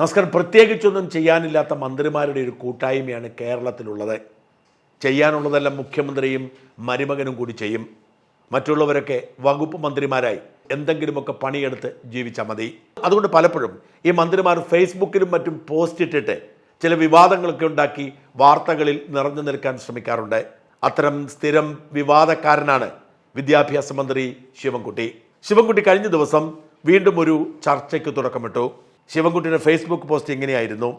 നമസ്കാരം. പ്രത്യേകിച്ചൊന്നും ചെയ്യാനില്ലാത്ത മന്ത്രിമാരുടെ ഒരു കൂട്ടായ്മയാണ് കേരളത്തിലുള്ളത്. ചെയ്യാനുള്ളതെല്ലാം മുഖ്യമന്ത്രിയും മരുമകനും കൂടി ചെയ്യും. മറ്റുള്ളവരൊക്കെ വകുപ്പ് മന്ത്രിമാരായി എന്തെങ്കിലുമൊക്കെ പണിയെടുത്ത് ജീവിച്ചാൽ മതി. അതുകൊണ്ട് പലപ്പോഴും ഈ മന്ത്രിമാർ ഫേസ്ബുക്കിലും മറ്റും പോസ്റ്റ് ഇട്ടിട്ട് ചില വിവാദങ്ങളൊക്കെ ഉണ്ടാക്കി വാർത്തകളിൽ നിറഞ്ഞു നിൽക്കാൻ ശ്രമിക്കാറുണ്ട്. അത്തരം സ്ഥിരം വിവാദക്കാരനാണ് വിദ്യാഭ്യാസ മന്ത്രി ശിവൻകുട്ടി. ശിവൻകുട്ടി കഴിഞ്ഞ ദിവസം വീണ്ടും ഒരു ചർച്ചയ്ക്ക് തുടക്കമിട്ടു. ശിവൻകുട്ടിയുടെ ഫേസ്ബുക്ക് പോസ്റ്റ് ഇങ്ങനെയായിരുന്നു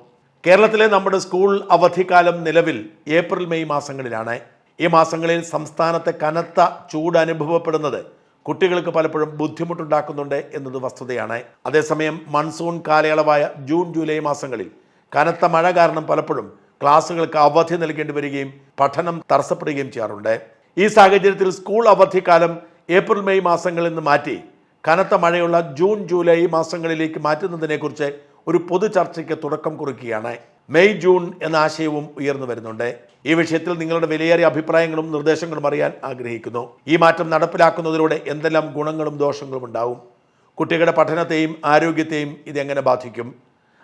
കേരളത്തിലെ നമ്മുടെ സ്കൂൾ അവധിക്കാലം നിലവിൽ ഏപ്രിൽ മെയ് മാസങ്ങളിലാണ്. ഈ മാസങ്ങളിൽ സംസ്ഥാനത്തെ കനത്ത ചൂട് അനുഭവപ്പെടുന്നത് കുട്ടികൾക്ക് പലപ്പോഴും ബുദ്ധിമുട്ടുണ്ടാക്കുന്നുണ്ട് എന്നത് വസ്തുതയാണ്. അതേസമയം മൺസൂൺ കാലയളവായ ജൂൺ ജൂലൈ മാസങ്ങളിൽ കനത്ത മഴ കാരണം പലപ്പോഴും ക്ലാസ്സുകൾക്ക് അവധി നൽകേണ്ടി വരികയും പഠനം തടസ്സപ്പെടുകയും ചെയ്യാറുണ്ട്. ഈ സാഹചര്യത്തിൽ സ്കൂൾ അവധിക്കാലം ഏപ്രിൽ മെയ് മാസങ്ങളിൽ നിന്ന് മാറ്റി കനത്ത മഴയുള്ള ജൂൺ ജൂലൈ മാസങ്ങളിലേക്ക് മാറ്റുന്നതിനെക്കുറിച്ച് ഒരു പൊതു ചർച്ചയ്ക്ക് തുടക്കം കുറിക്കുകയാണ്. മെയ് ജൂൺ എന്ന ആശയവും ഉയർന്നു വരുന്നുണ്ട്. ഈ വിഷയത്തിൽ നിങ്ങളുടെ വിലയേറിയ അഭിപ്രായങ്ങളും നിർദ്ദേശങ്ങളും അറിയാൻ ആഗ്രഹിക്കുന്നു. ഈ മാറ്റം നടപ്പിലാക്കുന്നതിലൂടെ എന്തെല്ലാം ഗുണങ്ങളും ദോഷങ്ങളും ഉണ്ടാവും? കുട്ടികളുടെ പഠനത്തെയും ആരോഗ്യത്തെയും ഇതെങ്ങനെ ബാധിക്കും?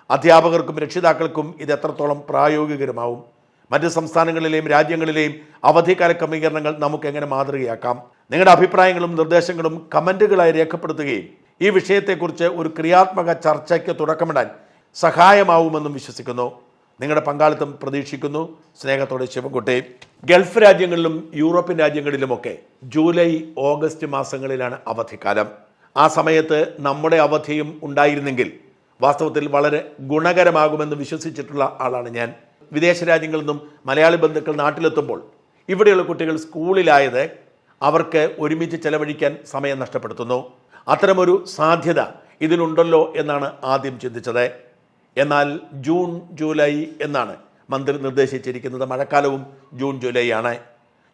അധ്യാപകർക്കും രക്ഷിതാക്കൾക്കും ഇത് എത്രത്തോളം പ്രായോഗികരമാവും? മറ്റ് സംസ്ഥാനങ്ങളിലെയും രാജ്യങ്ങളിലെയും അവധിക്കാല ക്രമീകരണങ്ങൾ നമുക്ക് എങ്ങനെ മാതൃകയാക്കാം? നിങ്ങളുടെ അഭിപ്രായങ്ങളും നിർദ്ദേശങ്ങളും കമന്റുകളായി രേഖപ്പെടുത്തുകയും ഈ വിഷയത്തെക്കുറിച്ച് ഒരു ക്രിയാത്മക ചർച്ചയ്ക്ക് തുടക്കമിടാൻ സഹായമാവുമെന്നും വിശ്വസിക്കുന്നു. നിങ്ങളുടെ പങ്കാളിത്തം പ്രതീക്ഷിക്കുന്നു. സ്നേഹത്തോടെ ശിവൻകുട്ടി. ഗൾഫ് രാജ്യങ്ങളിലും യൂറോപ്യൻ രാജ്യങ്ങളിലുമൊക്കെ ജൂലൈ ഓഗസ്റ്റ് മാസങ്ങളിലാണ് അവധിക്കാലം. ആ സമയത്ത് നമ്മുടെ അവധിയും ഉണ്ടായിരുന്നെങ്കിൽ വാസ്തവത്തിൽ വളരെ ഗുണകരമാകുമെന്ന് വിശ്വസിച്ചിട്ടുള്ള ആളാണ് ഞാൻ. വിദേശ രാജ്യങ്ങളിൽ നിന്നും മലയാളി ബന്ധുക്കൾ നാട്ടിലെത്തുമ്പോൾ ഇവിടെയുള്ള കുട്ടികൾ സ്കൂളിലായത് അവർക്ക് ഒരുമിച്ച് ചെലവഴിക്കാൻ സമയം നഷ്ടപ്പെടുത്തുന്നു. അത്തരമൊരു സാധ്യത ഇതിലുണ്ടല്ലോ എന്നാണ് ആദ്യം ചിന്തിച്ചത്. എന്നാൽ ജൂൺ ജൂലൈ എന്നാണ് മന്ത്രി നിർദ്ദേശിച്ചിരിക്കുന്നത്. മഴക്കാലവും ജൂൺ ജൂലൈ ആണ്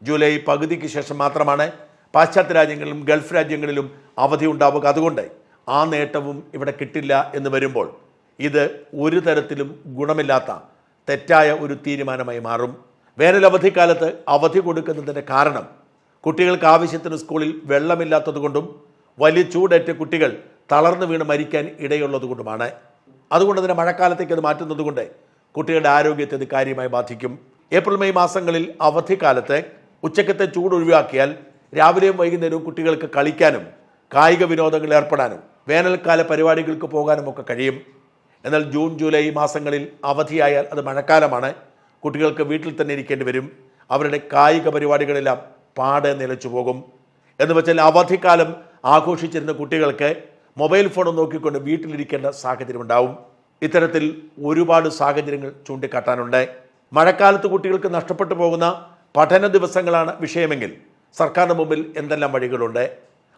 ജൂലൈ പകുതിക്ക് ശേഷം മാത്രമാണ് പാശ്ചാത്യ രാജ്യങ്ങളിലും ഗൾഫ് രാജ്യങ്ങളിലും അവധി ഉണ്ടാവുക. അതുകൊണ്ട് ആ നേട്ടവും ഇവിടെ കിട്ടില്ല എന്ന് വരുമ്പോൾ ഇത് ഒരു തരത്തിലും ഗുണമില്ലാത്ത തെറ്റായ ഒരു തീരുമാനമായി മാറും. വേനലവധിക്കാലത്ത് അവധി കൊടുക്കുന്നതിന്റെ കാരണം കുട്ടികൾക്ക് ആവശ്യത്തിന് സ്കൂളിൽ വെള്ളമില്ലാത്തതുകൊണ്ടും വലിയ ചൂടേറ്റ കുട്ടികൾ തളർന്നു വീണ് മരിക്കാൻ ഇടയുള്ളതുകൊണ്ടുമാണ് അതുകൊണ്ട് തന്നെ മഴക്കാലത്തേക്ക് അത് മാറ്റുന്നതുകൊണ്ട് കുട്ടികളുടെ ആരോഗ്യത്തെ ഇത് കാര്യമായി ബാധിക്കും. ഏപ്രിൽ മെയ് മാസങ്ങളിൽ അവധിക്കാലത്ത് ഉച്ചക്കത്തെ ചൂട് ഒഴിവാക്കിയാൽ രാവിലെയും വൈകുന്നേരവും കുട്ടികൾക്ക് കളിക്കാനും കായിക വിനോദങ്ങളിൽ ഏർപ്പെടാനും വേനൽക്കാല പരിപാടികൾക്ക് പോകാനും ഒക്കെ കഴിയും. എന്നാൽ ജൂൺ ജൂലൈ മാസങ്ങളിൽ അവധിയായാൽ അത് മഴക്കാലമാണ്. കുട്ടികൾക്ക് വീട്ടിൽ തന്നെ ഇരിക്കേണ്ടി വരും. അവരുടെ കായിക പരിപാടികളെല്ലാം പാടെ നിലച്ചു പോകും. എന്ന് വെച്ചാൽ അവധിക്കാലം ആഘോഷിച്ചിരുന്ന കുട്ടികൾക്ക് മൊബൈൽ ഫോൺ നോക്കിക്കൊണ്ട് വീട്ടിലിരിക്കേണ്ട സാഹചര്യം ഉണ്ടാവും ഇത്തരത്തിൽ ഒരുപാട് സാഹചര്യങ്ങൾ ചൂണ്ടിക്കാട്ടാനുണ്ട്. മഴക്കാലത്ത് കുട്ടികൾക്ക് നഷ്ടപ്പെട്ടു പോകുന്ന പഠന ദിവസങ്ങളാണ് വിഷയമെങ്കിൽ സർക്കാരിന് മുമ്പിൽ എന്തെല്ലാം വഴികളുണ്ട്?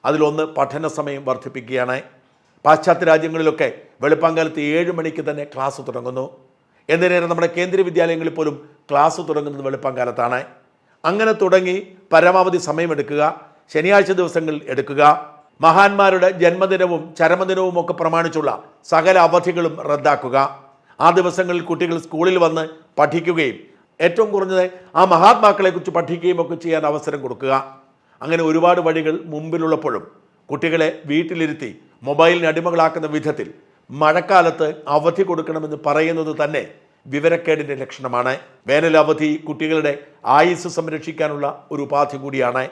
അതിലൊന്ന് പഠന സമയം വർദ്ധിപ്പിക്കുകയാണ്. പാശ്ചാത്യ രാജ്യങ്ങളിലൊക്കെ വെളുപ്പാങ്കാലത്ത് ഏഴ് മണിക്ക് തന്നെ ക്ലാസ് തുടങ്ങുന്നു. എന്തിനേറെ നമ്മുടെ കേന്ദ്രീയ വിദ്യാലയങ്ങളിൽ പോലും ക്ലാസ് തുടങ്ങുന്നത് വെളുപ്പാങ്കാലത്താണ്. അങ്ങനെ തുടങ്ങി പരമാവധി സമയമെടുക്കുക ശനിയാഴ്ച ദിവസങ്ങളിൽ എടുക്കുക. മഹാന്മാരുടെ ജന്മദിനവും ചരമദിനവും ഒക്കെ പ്രമാണിച്ചുള്ള സകല അവധികളും റദ്ദാക്കുക. ആ ദിവസങ്ങളിൽ കുട്ടികൾ സ്കൂളിൽ വന്ന് പഠിക്കുകയും ഏറ്റവും കുറഞ്ഞത് ആ മഹാത്മാക്കളെക്കുറിച്ച് പഠിക്കുകയും ഒക്കെ ചെയ്യാൻ അവസരം കൊടുക്കുക. അങ്ങനെ ഒരുപാട് വഴികൾ മുമ്പിലുള്ളപ്പോഴും കുട്ടികളെ വീട്ടിലിരുത്തി മൊബൈലിന് അടിമകളാക്കുന്ന വിധത്തിൽ മഴക്കാലത്ത് അവധി കൊടുക്കണമെന്ന് പറയുന്നത് തന്നെ വിവരക്കേടിന്റെ ലക്ഷണമാണ്. വേനലവധി കുട്ടികളുടെ ആയുസ് സംരക്ഷിക്കാനുള്ള ഒരു ഉപാധി കൂടിയാണ്.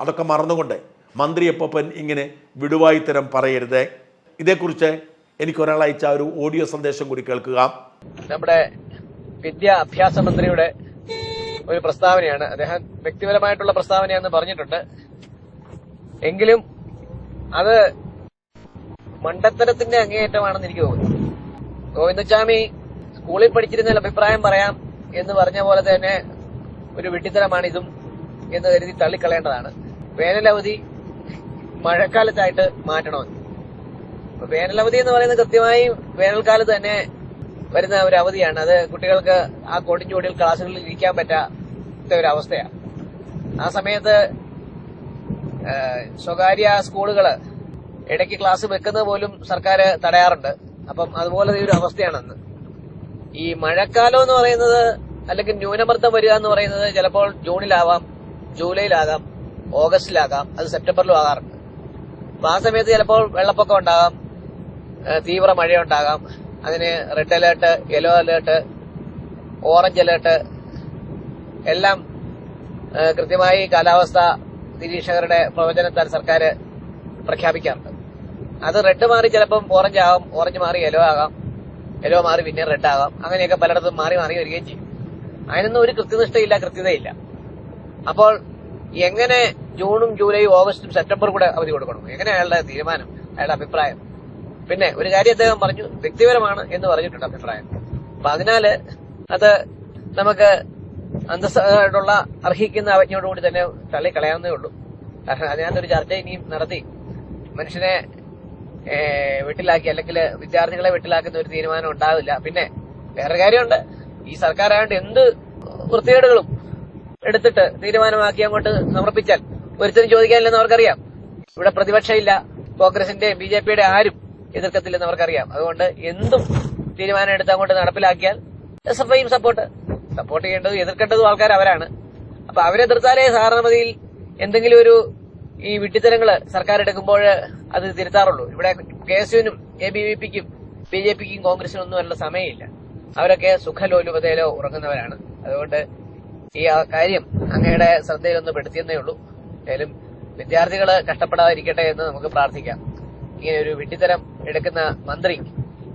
അതൊക്കെ മറന്നുകൊണ്ട് മന്ത്രി ഇങ്ങനെ ഇങ്ങനെ വിടുവായിത്തരം പറയരുത്. ഇതേക്കുറിച്ച് എനിക്ക് ഒരാൾ അയച്ച ഒരു ഓഡിയോ സന്ദേശം കൂടി കേൾക്കുക. നമ്മുടെ വിദ്യാഭ്യാസ മന്ത്രിയുടെ ഒരു പ്രസ്താവനയാണ്. അദ്ദേഹം വ്യക്തിപരമായിട്ടുള്ള പ്രസ്താവനയാണെന്ന് പറഞ്ഞിട്ടുണ്ട്. എങ്കിലും അത് മണ്ടത്തരത്തിന്റെ അങ്ങേയറ്റമാണെന്ന് എനിക്ക് തോന്നുന്നു. ഗോവിന്ദസ്വാമി സ്കൂളിൽ പഠിച്ചിരുന്ന അഭിപ്രായം പറയാം എന്ന് പറഞ്ഞ പോലെ തന്നെ ഒരു വെട്ടിത്തരമാണ് ഇതും എന്ന് കരുതി തള്ളിക്കളയേണ്ടതാണ്. വേനലവധി മഴക്കാലത്തായിട്ട് മാറ്റണമെന്ന്. വേനലവധി എന്ന് പറയുന്നത് കൃത്യമായി വേനൽക്കാലത്ത് തന്നെ വരുന്ന ഒരു അവധിയാണ്. അത് കുട്ടികൾക്ക് ആ കൊടുംചൂടിൽ ക്ലാസ്സുകളിൽ ഇരിക്കാൻ പറ്റാത്ത ഒരു അവസ്ഥയാണ്. ആ സമയത്ത് സ്വകാര്യ സ്കൂളുകൾ ഇടയ്ക്ക് ക്ലാസ് വെക്കുന്നത് പോലും സർക്കാർ തടയാറുണ്ട്. അപ്പം അതുപോലെ ഒരു അവസ്ഥയാണെന്ന്. ഈ മഴക്കാലം എന്ന് പറയുന്നത് അല്ലെങ്കിൽ ന്യൂനമർദ്ദം വരിക എന്ന് പറയുന്നത് ചിലപ്പോൾ ജൂണിലാവാം ജൂലൈയിലാകാം ഓഗസ്റ്റിലാകാം അത് സെപ്റ്റംബറിലും ആകാറുണ്ട്. അപ്പൊ ആ സമയത്ത് ചിലപ്പോൾ വെള്ളപ്പൊക്കം ഉണ്ടാകാം തീവ്ര മഴയുണ്ടാകാം. അതിന് red alert yellow alert orange alert എല്ലാം കൃത്യമായി കാലാവസ്ഥ നിരീക്ഷകരുടെ പ്രവചനത്താൽ സർക്കാർ പ്രഖ്യാപിക്കാറുണ്ട്. അത് റെഡ് മാറി ചിലപ്പം ഓറഞ്ച് ആകാം ഓറഞ്ച് മാറി യെല്ലോ ആകാം. യെല്ലോ മാറി പിന്നെ റെഡ് ആകാം അങ്ങനെയൊക്കെ പലയിടത്തും മാറി മാറി വരികയും ചെയ്യും. അതിനൊന്നും ഒരു കൃത്യനിഷ്ഠയില്ല കൃത്യതയില്ല. അപ്പോൾ എങ്ങനെ ജൂണും ജൂലൈയും ഓഗസ്റ്റും സെപ്റ്റംബറും കൂടെ അവധി കൊടുക്കണം? എങ്ങനെ അയാളുടെ തീരുമാനം അയാളുടെ അഭിപ്രായം? പിന്നെ ഒരു കാര്യം അദ്ദേഹം പറഞ്ഞു വ്യക്തിപരമാണ് എന്ന് പറഞ്ഞിട്ടുണ്ട് അഭിപ്രായം. അപ്പൊ അതിനാല് അത് നമുക്ക് അന്തസ്സായിട്ടുള്ള അർഹിക്കുന്ന അവജ്ഞയോടുകൂടി തന്നെ തള്ളിക്കളയാവുന്നേ ഉള്ളൂ. കാരണം അതിനകത്തൊരു ചർച്ച ഇനിയും നടത്തി. മനുഷ്യനെ വീട്ടിലാക്കി അല്ലെങ്കിൽ വിദ്യാർത്ഥികളെ വെട്ടിലാക്കുന്ന ഒരു തീരുമാനം ഉണ്ടാവില്ല. പിന്നെ വേറെ കാര്യമുണ്ട്. ഈ സർക്കാർ ആയതുകൊണ്ട് എന്ത് വൃത്തികേടുകളും എടുത്തിട്ട് തീരുമാനമാക്കി അങ്ങോട്ട് സമർപ്പിച്ചാൽ ഒരുത്തരും ചോദിക്കാനില്ലെന്ന് അവർക്കറിയാം. ഇവിടെ പ്രതിപക്ഷമില്ല കോൺഗ്രസിന്റെ ബി ജെ പിയുടെ ആരും എതിർക്കത്തില്ലെന്ന് അവർക്കറിയാം. അതുകൊണ്ട് എന്തും തീരുമാനം എടുത്ത് അങ്ങോട്ട് നടപ്പിലാക്കിയാൽ എസ് എഫ് ഐയും സപ്പോർട്ട്. സപ്പോർട്ട് ചെയ്യേണ്ടതും എതിർക്കേണ്ടതും ആൾക്കാർ അവരാണ്. അപ്പൊ അവരെതിർത്താലേ സാധാരണഗതിയിൽ എന്തെങ്കിലും ഒരു ഈ വിട്ടിത്തരങ്ങൾ സർക്കാർ എടുക്കുമ്പോൾ അത് തിരുത്താറുള്ളൂ. ഇവിടെ കെ എസ് യുവിനും എ ബി വി പിക്കും ബി ജെ പിക്കും കോൺഗ്രസിനും ഒന്നും അതിനുള്ള സമയമില്ല. അവരൊക്കെ സുഖലോലുപതയിലോ ഉറങ്ങുന്നവരാണ്. അതുകൊണ്ട് ഈ കാര്യം അങ്ങയുടെ ശ്രദ്ധയിലൊന്ന് പെടുത്തിയെന്നേ ഉള്ളൂ. ഏതായാലും വിദ്യാർത്ഥികൾ കഷ്ടപ്പെടാതിരിക്കട്ടെ എന്ന് നമുക്ക് പ്രാർത്ഥിക്കാം. ഇങ്ങനെ ഒരു വിട്ടിത്തരം എടുക്കുന്ന മന്ത്രി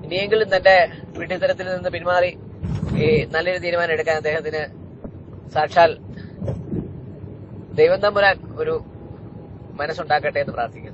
ഇനിയെങ്കിലും തന്റെ വിട്ടിത്തരത്തിൽ നിന്ന് പിന്മാറി ഈ നല്ലൊരു തീരുമാനം എടുക്കാൻ അദ്ദേഹത്തിന് സാക്ഷാൽ ദൈവം തമ്പുരാൻ ഒരു മനസ്സുണ്ടാക്കട്ടെ എന്ന് പ്രാർത്ഥിക്കുന്നു